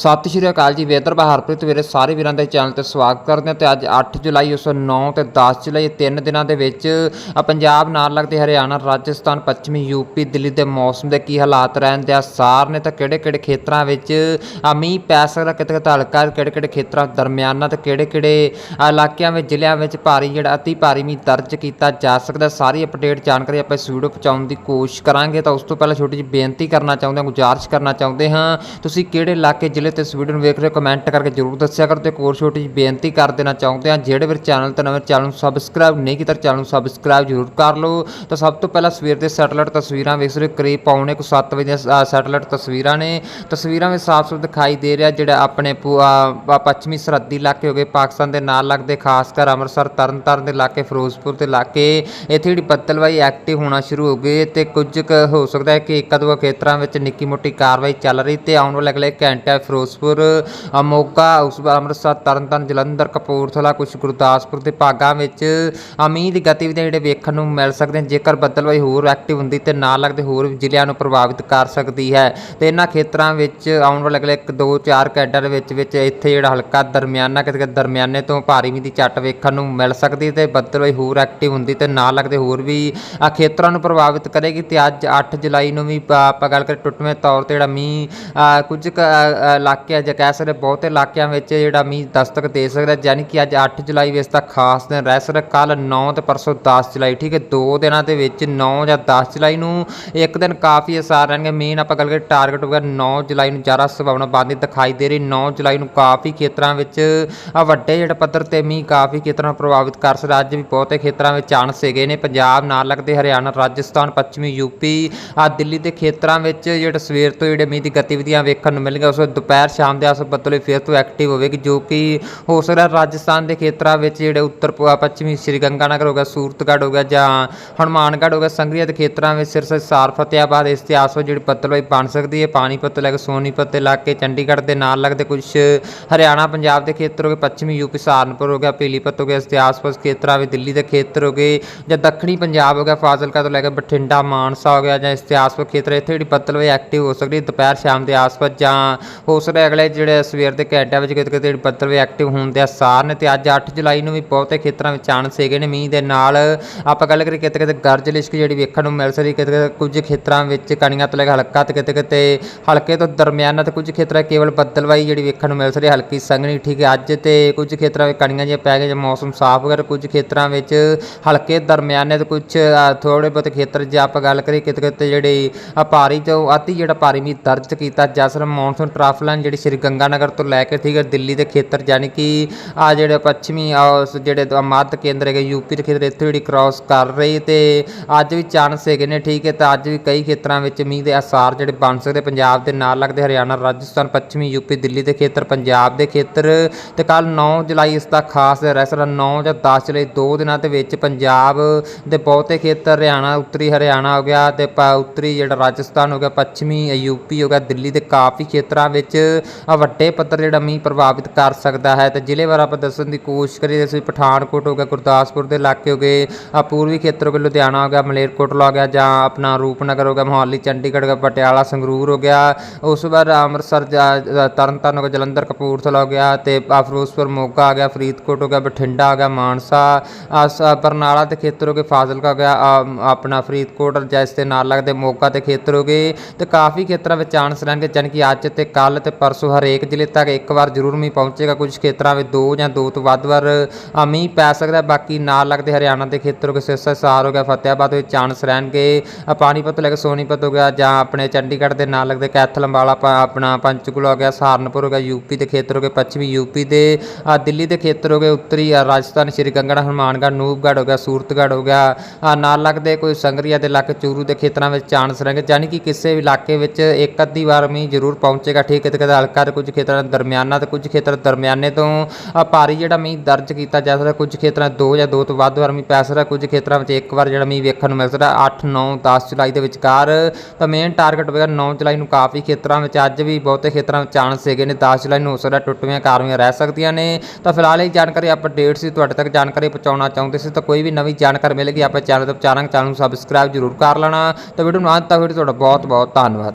ਸਤਿ ਸ਼੍ਰੀ ਅਕਾਲ ਜੀ, ਵੇਦਰ ਹਰਪ੍ਰੀਤ, ਵੀਰੇ ਸਾਰੇ ਵੀਰਾਂ ਦੇ ਚੈਨਲ ਤੇ ਸਵਾਗਤ ਕਰਦੇ ਹਾਂ ਤੇ ਅੱਜ 8 ਜੁਲਾਈ 1909 ਤੇ 10 ਜੁਲਾਈ ਤਿੰਨ ਦਿਨਾਂ ਦੇ ਵਿੱਚ ਪੰਜਾਬ ਨਾਲ ਲੱਗਦੇ ਹਰਿਆਣਾ, ਰਾਜਸਥਾਨ, ਪੱਛਮੀ ਯੂਪੀ ਦਿੱਲੀ ਦੇ ਮੌਸਮ ਦੇ ਕੀ ਹਾਲਾਤ ਰਹਿਣ ਦੇ ਆਸਾਰ ਨੇ ਤਾਂ ਕਿਹੜੇ ਕਿਹੜੇ ਖੇਤਰਾਂ ਵਿੱਚ ਮੀਂਹ ਪੈ ਸਕਦਾ, ਕਿਤੇ ਕਿਤੇ ਹਲਕਾ ਕਿਹੜੇ ਕਿਹੜੇ ਖੇਤਰਾਂ ਦਰਮਿਆਨਾ ਤੇ ਕਿਹੜੇ ਕਿਹੜੇ ਇਲਾਕਿਆਂ ਵਿੱਚ, ਜ਼ਿਲ੍ਹਿਆਂ ਵਿੱਚ ਭਾਰੀ ਜਿਹੜਾ ਅਤੀ ਭਾਰੀ ਮੀਂਹ ਦਰਜ ਕੀਤਾ ਜਾ ਸਕਦਾ, ਸਾਰੀ ਅਪਡੇਟ ਜਾਣਕਾਰੀ ਆਪਾਂ ਇਸ ਵੀਡੀਓ ਪਹੁੰਚਾਉਣ ਦੀ ਕੋਸ਼ਿਸ਼ ਕਰਾਂਗੇ ਤਾਂ ਉਸ ਤੋਂ ਪਹਿਲਾਂ ਛੋਟੀ ਜਿਹੀ ਬੇਨਤੀ ਕਰਨਾ ਚਾਹੁੰਦੇ ਹਾਂ, ਗੁਜ਼ਾਰਿਸ਼ ਕਰਨਾ ਚਾਹੁੰਦੇ ਹਾਂ, ਤੁਸੀਂ ਕਿਹੜੇ ਇਲਾਕੇ, ਜ਼ਿਲ੍ਹੇ ਤੇ ਇਸ ਵੀਡੀਓ ਨੂੰ ਵੇਖ ਰਹੇ ਹੋ ਕਮੈਂਟ ਕਰਕੇ ਜਰੂਰ ਦੱਸਿਆ ਕਰੋ ਤੇ ਕੋਰ ਛੋਟੀ ਬੇਨਤੀ ਕਰ ਦੇਣਾ ਚਾਹੁੰਦੇ ਹਾਂ, ਜਿਹੜੇ ਵੀਰ ਚੈਨਲ ਤੇ ਨਵੇਂ ਚੈਨਲ ਨੂੰ ਸਬਸਕ੍ਰਾਈਬ ਨਹੀਂ ਕੀਤਾ ਚੈਨਲ ਨੂੰ ਸਬਸਕ੍ਰਾਈਬ ਜਰੂਰ ਕਰ ਲਓ। ਤਾਂ ਸਭ ਤੋਂ ਪਹਿਲਾਂ ਸਵੇਰ ਦੇ ਸੈਟਲਾਈਟ ਤਸਵੀਰਾਂ ਵੇਖ ਰਹੇ ਕਰੀਬ ਪੌਣੇ ਕੁ 7 ਵਜੇ ਦੀਆਂ ਸੈਟਲਾਈਟ ਤਸਵੀਰਾਂ ਨੇ। ਤਸਵੀਰਾਂ ਵਿੱਚ ਸਾਫ਼-ਸਾਫ਼ ਦਿਖਾਈ ਦੇ ਰਿਹਾ, ਜਿਹੜਾ ਆਪਣੇ ਪੱਛਮੀ ਸਰਹੱਦੀ ਇਲਾਕੇ ਹੋ ਗਏ, ਪਾਕਿਸਤਾਨ ਦੇ ਨਾਲ ਲੱਗਦੇ, ਖਾਸ ਕਰ ਅੰਮ੍ਰਿਤਸਰ, ਤਰਨਤਾਰਨ ਦੇ ਇਲਾਕੇ, ਫਿਰੋਜ਼ਪੁਰ ਦੇ ਇਲਾਕੇ। ਇੱਥੇ ਜਿਹੜੀ ਬੱਦਲਵਾਈ ਐਕਟਿਵ ਹੋਣਾ ਸ਼ੁਰੂ ਹੋ ਗਈ ਤੇ ਕੁਝ ਕੁ ਹੋ ਸਕਦਾ ਹੈ ਕਿ ਇੱਕ ਦੋ ਖੇਤਰਾਂ ਵਿੱਚ ਨਿੱਕੀ ਮੋਟੀ ਕਾਰਵਾਈ ਚੱਲ ਰਹੀ ਤੇ ਆਉਣ ਵਾਲੇ ਅਗਲੇ ਘੰਟੇ ਫਿਰੋਜ਼ਪੁਰ ਅ, ਮੋਗਾ ਉਸ ਅੰਮ੍ਰਿਤਸਰ ਤਰਨਤਾਰਨ ਜਲੰਧਰ ਕਪੂਰਥਲਾ ਕੁਝ ਗੁਰਦਾਸਪੁਰ ਦੇ ਭਾਗਾਂ ਵਿੱਚ ਅ, ਮੀਂਹ ਦੀ ਗਤੀਵਿਧੀਆਂ ਜਿਹੜੇ ਵੇਖਣ ਨੂੰ ਮਿਲ ਸਕਦੇ ਨੇ ਜੇਕਰ ਬੱਦਲਵਾਈ ਹੋਰ ਐਕਟਿਵ ਹੁੰਦੀ ਤੇ ਨਾਲ ਲੱਗਦੇ ਹੋਰ ਜ਼ਿਲ੍ਹਿਆਂ ਨੂੰ ਪ੍ਰਭਾਵਿਤ ਕਰ ਸਕਦੀ ਹੈ। ਤੇ ਇਹਨਾਂ ਖੇਤਰਾਂ ਵਿੱਚ ਆਉਣ ਵਾਲੇ ਅਗਲੇ 1-2-4 ਘੰਟਿਆਂ ਦੇ ਵਿੱਚ ਵਿੱਚ ਇੱਥੇ ਜਿਹੜਾ ਹਲਕਾ ਦਰਮਿਆਨਾ ਕਿਤੇ ਦਰਮਿਆਨੇ ਤੋਂ ਭਾਰੀ ਮੀਂਹ ਦੀ ਝੱਟ ਵੇਖਣ ਨੂੰ ਮਿਲ ਸਕਦੀ ਹੈ ਤੇ ਬੱਦਲਵਾਈ ਹੋਰ ਐਕਟਿਵ ਹੁੰਦੀ ਤੇ ਨਾਲ ਲੱਗਦੇ ਹੋਰ ਵੀ ਆ ਖੇਤਰਾਂ ਨੂੰ ਪ੍ਰਭਾਵਿਤ ਕਰੇਗੀ। ਤੇ ਅੱਜ 8 ਜੁਲਾਈ ਨੂੰ ਵੀ ਆਪਾਂ ਗੱਲ ਕਰੀਏ ਟੁੱਟਵੇਂ ਤੌਰ ਤੇ ਜਿਹੜਾ ਮੀਂਹ ਆ, ਕੁਝ ਇਲਾਕੇ ਅ, ਜਾਂ ਕਹਿ ਸਕਦੇ ਬਹੁਤੇ ਇਲਾਕਿਆਂ ਵਿੱਚ ਜਿਹੜਾ ਮੀਂਹ ਦਸਤਕ ਦੇ ਸਕਦਾ ਯਾਨੀ ਕਿ ਅੱਜ 8 ਜੁਲਾਈ ਵਿੱਚ ਤਾਂ ਖਾਸ ਦਿਨ ਰਹਿ ਸਕਦਾ ਕੱਲ 9 ਤੇ ਪਰਸੋਂ 10 ਜੁਲਾਈ ਠੀਕ ਹੈ ਦੋ ਦਿਨਾਂ ਦੇ ਵਿੱਚ 9 ਜਾਂ 10 ਜੁਲਾਈ ਨੂੰ ਇੱਕ ਦਿਨ ਕਾਫੀ ਅਸਾਰ ਰਹਿਣਗੇ ਮੇਨ ਆਪਾਂ ਗੱਲ ਕਰੀਏ ਟਾਰਗੇਟ ਹੋਗਾ 9 ਜੁਲਾਈ ਨੂੰ ਜ਼ਿਆਦਾ ਸੰਭਾਵਨਾ ਬਣਦੀ ਦਿਖਾਈ ਦੇ ਰਹੀ 9 ਜੁਲਾਈ ਨੂੰ ਕਾਫੀ ਖੇਤਰਾਂ ਵਿੱਚ ਵੱਡੇ ਜਿਹੜੇ ਪੱਧਰ ਤੇ ਮੀਂਹ ਕਾਫੀ ਖੇਤਰਾਂ ਨੂੰ ਪ੍ਰਭਾਵਿਤ ਕਰ ਸਕਦਾ ਅੱਜ ਵੀ ਬਹੁਤੇ ਖੇਤਰਾਂ ਵਿੱਚ ਚਾਂਸ ਹੈਗੇ ਨੇ ਪੰਜਾਬ ਨਾਲ ਲੱਗਦੇ ਹਰਿਆਣਾ ਰਾਜਸਥਾਨ ਪੱਛਮੀ ਯੂਪੀ ਆ ਦਿੱਲੀ ਦੇ ਖੇਤਰਾਂ ਵਿੱਚ ਜਿਹੜੇ ਸਵੇਰ ਤੋਂ ਜਿਹੜੇ ਮੀਂਹ ਦੀ ਗਤੀਵਿਧੀਆਂ ਵੇਖਣ ਨੂੰ ਮਿਲਣਗੀਆਂ ਉਸ ਵੇਲੇ ਦੁਪਹਿਰ ਸ਼ਾਮ ਦੇ ਆਸ ਬੱਦਲੇ ਫਿਰ ਤੋਂ ਐਕਟਿਵ ਹੋਵੇਗੀ, ਜੋ ਕਿ ਹੋ ਸਕਦਾ ਰਾਜਸਥਾਨ ਦੇ ਖੇਤਰਾਂ ਵਿੱਚ ਜਿਹੜੇ ਉੱਤਰ ਪ- ਪੱਛਮੀ ਸ਼੍ਰੀ ਗੰਗਾਨਗਰ ਹੋ ਗਿਆ, ਸੂਰਤਗੜ੍ਹ ਹੋ ਗਿਆ ਜਾਂ ਹਨੂਮਾਨਗੜ੍ਹ ਹੋ ਗਿਆ, ਸੰਗਰੀਆ ਦੇ ਖੇਤਰਾਂ ਵਿੱਚ ਸਿਰਸਾ ਸਾਰ ਫਤਿਆਬਾਦ ਇਸ ਤੇ ਆਸ ਜਿਹੜੀ ਬੱਦਲਵਾਈ ਬਣ ਸਕਦੀ ਹੈ। ਪਾਣੀਪਤ ਤੋਂ ਲੈ ਕੇ ਸੋਨੀਪਤ ਦੇ ਇਲਾਕੇ, ਚੰਡੀਗੜ੍ਹ ਦੇ ਨਾਲ ਲੱਗਦੇ ਕੁਝ ਹਰਿਆਣਾ, ਪੰਜਾਬ ਦੇ ਖੇਤਰ ਹੋ ਗਏ, ਪੱਛਮੀ ਯੂਪੀ ਸਹਾਰਨਪੁਰ ਹੋ ਗਿਆ, ਪੀਲੀਪਤ ਹੋ ਗਿਆ, ਇਸ ਦੇ ਆਸ-ਪਾਸ ਖੇਤਰਾਂ ਵਿੱਚ ਦਿੱਲੀ ਦੇ ਖੇਤਰ ਹੋ ਗਏ ਜਾਂ ਦੱਖਣੀ ਪੰਜਾਬ ਹੋ ਗਿਆ, ਫਾਜ਼ਿਲਕਾ ਤੋਂ ਲੈ ਕੇ ਬਠਿੰਡਾ, ਮਾਨਸਾ ਹੋ ਗਿਆ ਜਾਂ ਇਸ ਦੇ ਆਸ-ਪਾਸ ਖੇਤਰ, ਇੱਥੇ ਜਿਹੜੀ ਬੱਦਲਵਾਈ ਐਕਟਿਵ ਹੋ ਸਕਦੀ ਹੈ ਦੁਪਹਿਰ ਸ਼ਾਮ ਦੇ ਆਸ-ਪਾਸ ਜਾਂ ਹੋ ਸਕਦਾ ਅਗਲੇ ਜਿਹੜੇ ਸਵੇਰ ਦੇ ਘੰਟਿਆਂ ਵਿੱਚ ਕਿਤੇ ਕਿਤੇ ਜਿਹੜੀ ਬੱਦਲਵਾਈ ਐਕਟਿਵ ਹੋਣ ਦੇ ਆਸਾਰ ਨੇ ਤੇ ਅੱਜ 8 ਜੁਲਾਈ ਨੂੰ ਵੀ ਬਹੁਤੇ ਖੇਤਰਾਂ ਵਿੱਚ ਚਾਂਸ ਹੈਗੇ ਨੇ ਮੀਂਹ ਦੇ ਨਾਲ। ਆਪਾਂ ਗੱਲ ਕਰੀਏ ਕਿਤੇ ਕਿਤੇ ਗਰਜ ਲਿਸ਼ਕ ਜਿਹੜੀ ਵੇਖਣ ਨੂੰ ਮਿਲ ਸਕਦੀ ਕਿਤੇ ਕਿਤੇ ਕੁਝ ਖੇਤਰਾਂ ਵਿੱਚ ਕਣੀਆਂ ਤੋਂ ਲੈ ਕੇ ਹਲਕਾ ਤੇ ਕਿਤੇ ਕਿਤੇ ਹਲਕੇ ਤੋਂ ਦਰਮਿਆਨਾ ਤੇ ਕੁਝ ਖੇਤਰਾਂ ਕੇਵਲ ਬੱਦਲਵਾਈ ਜਿਹੜੀ ਵੇਖਣ ਨੂੰ ਮਿਲ ਸਕਦੀ ਹਲਕੀ ਸੰਘਣੀ ਠੀਕ ਹੈ। ਅੱਜ ਤੇ ਕੁਝ ਖੇਤਰਾਂ ਵਿੱਚ ਕਣੀਆਂ ਜਿਹੀਆਂ ਪੈ ਗਈਆਂ ਮੌਸਮ ਸਾਫ਼ ਵਗੈਰਾ, ਕੁਝ ਖੇਤਰਾਂ ਵਿੱਚ ਹਲਕੇ ਦਰਮਿਆਨੇ ਤੇ ਕੁਝ ਥੋੜੇ ਬਹੁਤੇ ਖੇਤਰ ਜੇ ਆਪਾਂ ਗੱਲ ਕਰੀਏ, ਕਿਤੇ ਕਿਤੇ ਜਿਹੜੇ ਭਾਰੀ ਤੋਂ ਅਤੀ ਜਿਹੜਾ ਭਾਰੀ ਮੀਂਹ ਦਰਜ ਕੀਤਾ ਜਾ ਸਕਦਾ ਮੌਨਸੂਨ ਟਰਫ ਲਾਈਨ ਜਿਹੜੀ ਸ੍ਰੀ ਗੰਗਾਨਗਰ ਤੋਂ ਲੈ ਕੇ ਠੀਕ ਹੈ, ਦਿੱਲੀ ਦੇ ਖੇਤਰ, ਯਾਨੀ ਕਿ ਆ ਜਿਹੜੇ ਪੱਛਮੀ ਜਿਹੜੇ ਦ- ਮੱਧ ਕੇਂਦਰ ਹੈਗੇ ਯੂਪੀ ਦੇ ਖੇਤਰ, ਇੱਥੇ ਜਿਹੜੀ ਕ੍ਰਾਸ ਕਰ ਰਹੀ ਤੇ ਅੱਜ ਵੀ ਚਾਂਸ ਹੈਗੇ ਨੇ, ਠੀਕ ਹੈ, ਤਾਂ ਅੱਜ ਵੀ ਕਈ ਖੇਤਰਾਂ ਵਿੱਚ ਮੀਂਹ ਦੇ ਆਸਾਰ ਜਿਹੜੇ ਬਣ ਸਕਦੇ, ਪੰਜਾਬ ਦੇ ਨਾਲ ਲੱਗਦੇ, ਹਰਿਆਣਾ, ਰਾਜਸਥਾਨ, ਪੱਛਮੀ ਯੂਪੀ ਦਿੱਲੀ ਦੇ ਖੇਤਰ, ਪੰਜਾਬ ਦੇ ਖੇਤਰ ਤੇ ਕੱਲ 9 ਜੁਲਾਈ ਇਸ ਦਾ ਖਾਸ ਰਹਿ ਸਕਦਾ 9 ਜਾਂ 10 ਜੁਲਾਈ ਦੋ ਦਿਨਾਂ ਦੇ ਵਿੱਚ ਪੰਜਾਬ ਦੇ ਬਹੁਤੇ ਖੇਤਰ, ਹਰਿਆਣਾ, ਉੱਤਰੀ ਹਰਿਆਣਾ ਹੋ ਗਿਆ ਤੇ ਪ- ਉੱਤਰੀ ਜਿਹੜਾ ਰਾਜਸਥਾਨ ਹੋ ਗਿਆ, ਪੱਛਮੀ ਯੂਪੀ ਹੋ ਗਿਆ, ਦਿੱਲੀ ਦੇ ਕਾਫੀ ਖੇਤਰਾਂ ਵਿੱਚ ਵੱਡੇ ਪੱਧਰ ਜਿਹੜਾ ਮੀਂਹ ਪ੍ਰਭਾਵਿਤ ਕਰ ਸਕਦਾ ਹੈ ਤੇ ਜ਼ਿਲ੍ਹੇ ਵਾਰ ਆਪਾਂ ਦੱਸਣ ਦੀ ਕੋਸ਼ਿਸ਼ ਕਰੀਏ ਜਿਵੇਂ ਪਠਾਨਕੋਟ ਹੋ ਗਿਆ ਗੁਰਦਾਸਪੁਰ ਦੇ ਇਲਾਕੇ ਹੋ ਗਏ ਆ ਪੂਰਬੀ ਖੇਤਰ ਹੋ ਗਿਆ ਲੁਧਿਆਣਾ ਹੋ ਗਿਆ ਮਲੇਰਕੋਟਲਾ ਹੋ ਗਿਆ ਜਾਂ ਆਪਣਾ ਰੂਪਨਗਰ ਹੋ ਗਿਆ ਮੋਹਾਲੀ ਚੰਡੀਗੜ੍ਹ ਹੋ ਗਿਆ ਪਟਿਆਲਾ ਸੰਗਰੂਰ ਹੋ ਗਿਆ ਉਸ ਤੋਂ ਬਾਅਦ ਅੰਮ੍ਰਿਤਸਰ ਜਾਂ- ਜਾਂ ਤਰਨਤਾਰਨ ਹੋ ਗਿਆ ਜਲੰਧਰ ਕਪੂਰਥਲਾ ਹੋ ਗਿਆ ਤੇ ਫਿਰੋਜ਼ਪੁਰ ਮੋਗਾ ਆ ਗਿਆ ਫਰੀਦਕੋਟ ਹੋ ਗਿਆ ਬਠਿੰਡਾ ਆ ਗਿਆ ਮਾਨਸਾ ਬਰਨਾਲਾ ਦੇ ਖੇਤਰ ਹੋ ਗਏ ਫਾਜ਼ਿਲਕਾ ਹੋ ਗਿਆ ਆਪਣਾ ਫਰੀਦਕੋਟ ਜਿਸ ਦੇ ਨਾਲ ਲੱਗਦੇ ਮੋਗਾ ਦੇ ਖੇਤਰ ਹੋ ਗਏ ਤੇ ਕਾਫੀ ਖੇਤਰਾਂ ਵਿੱਚ ਚਾਂਸ ਰਹਿਣਗੇ ਜਾਣੀ ਕਿ ਅੱਜ ਤੇ ਕੱਲ ਤੇ ਪਰਸੋਂ ਹਰੇਕ ਜ਼ਿਲ੍ਹੇ ਤੱਕ ਇੱਕ ਵਾਰ ਜ਼ਰੂਰ ਮੀਂਹ ਪਹੁੰਚੇਗਾ। ਕੁਝ ਖੇਤਰਾਂ ਵਿੱਚ ਦੋ ਜਾਂ ਦੋ ਤੋਂ ਵੱਧ ਵਾਰ ਮੀਂਹ ਪੈ ਸਕਦਾ ਬਾਕੀ ਨਾਲ ਲੱਗਦੇ ਹਰਿਆਣਾ ਦੇ ਖੇਤਰ ਹੋ ਗਏ ਸਿਰਸਾ ਸਾਰ ਹੋ ਗਿਆ, ਫਤਿਆਬਾਦ ਵਿੱਚ ਚਾਂਸ ਰਹਿਣਗੇ। ਪਾਣੀਪਤ ਤੋਂ ਲੈ ਕੇ ਸੋਨੀਪਤ ਹੋ ਗਿਆ ਜਾਂ ਆਪਣੇ ਚੰਡੀਗੜ੍ਹ ਦੇ ਨਾਲ ਲੱਗਦੇ ਕੈਥਲ ਅੰਬਾਲਾ ਆਪਣਾ ਪੰਚਕੂਲਾ ਹੋ ਗਿਆ, ਸਹਾਰਨਪੁਰ ਹੋ ਗਿਆ, ਯੂਪੀ ਦੇ ਖੇਤਰ ਹੋ ਗਏ, ਪੱਛਮੀ ਯੂਪੀ ਦੇ ਦਿੱਲੀ ਦੇ ਖੇਤਰ ਹੋ ਗਏ, ਉੱਤਰੀ ਰਾਜਸਥਾਨ, ਸ਼੍ਰੀ ਗੰਗਾਨਗਰ ਹਨੂਮਾਨਗੜ੍ਹ, ਨੂਪਗੜ੍ਹ ਹੋ ਗਿਆ, ਸੂਰਤਗੜ੍ਹ ਹੋ ਗਿਆ। ਨਾਲ ਲੱਗਦੇ ਕੋਈ ਸੰਗਰੀਆ ਦੇ ਇਲਾਕੇ ਚੂਰੂ ਦੇ ਖੇਤਰਾਂ ਵਿੱਚ ਚਾਂਸ ਰਹਿਣਗੇ। ਯਾਨੀ ਕਿ ਕਿਸੇ ਵੀ ਇਲਾਕੇ ਵਿੱਚ ਇੱਕ ਅੱਧੀ ਵਾਰ ਮੀਂਹ ਜ਼ਰੂਰ ਪਹੁੰਚੇਗਾ। ਠੀਕ ਹੈ ਤੇ ਕਦੇ ਹਲਕਾ ਤੇ ਕੁਝ ਖੇਤਰਾਂ ਦਰਮਿਆਨਾ ਤੇ ਕੁਝ ਖੇਤਰ ਦਰਮਿਆਨੇ ਤੋਂ ਭਾਰੀ ਜਿਹੜਾ ਮੀਂਹ ਦਰਜ ਕੀਤਾ ਜਾ ਸਕਦਾ, ਕੁਝ ਖੇਤਰਾਂ 'ਚ ਦੋ ਜਾਂ ਦੋ ਤੋਂ ਵੱਧ ਵਾਰ ਮੀਂਹ ਪੈ ਸਕਦਾ, ਕੁਝ ਖੇਤਰਾਂ ਵਿੱਚ ਇੱਕ ਵਾਰ ਜਿਹੜਾ ਮੀਂਹ ਵੇਖਣ ਨੂੰ ਮਿਲ ਸਕਦਾ 8 9 10 ਜੁਲਾਈ ਦੇ ਵਿਚਕਾਰ। ਤਾਂ ਮੇਨ ਟਾਰਗੇਟ ਹੋਵੇਗਾ 9 ਜੁਲਾਈ ਨੂੰ ਕਾਫੀ ਖੇਤਰਾਂ ਵਿੱਚ, ਅੱਜ ਵੀ ਬਹੁਤੇ ਖੇਤਰਾਂ ਵਿੱਚ ਚਾਂਸ ਹੈਗੇ ਨੇ 10 ਜੁਲਾਈ ਨੂੰ ਹੋ ਸਕਦਾ ਟੁੱਟਵੀਆਂ ਕਾਰਵਾਈਆਂ ਰਹਿ ਸਕਦੀਆਂ ਨੇ। ਤਾਂ ਫਿਲਹਾਲ ਇਹ ਜਾਣਕਾਰੀ ਅਪਡੇਟ ਸੀ, ਤੁਹਾਡੇ ਤੱਕ ਜਾਣਕਾਰੀ ਪਹੁੰਚਾਉਣਾ ਚਾਹੁੰਦੇ ਸੀ, ਤਾਂ ਕੋਈ ਵੀ ਨਵੀਂ ਜਾਣਕਾਰੀ ਮਿਲੇਗੀ, ਆਪਾਂ ਚੈਨਲ ਤੇ ਵਿਚਾਰਾਂਗੇ ਚੈਨਲ ਨੂੰ ਸਬਸਕ੍ਰਾਈਬ ਜ਼ਰੂਰ ਕਰ ਲੈਣਾ। ਤਾਂ ਵੀਡੀਓ ਨੂੰ ਅੰਤ ਤੱਕ ਵੀਡੀਓ ਤੁਹਾਡਾ ਬਹੁਤ ਬਹੁਤ ਧੰਨਵਾਦ।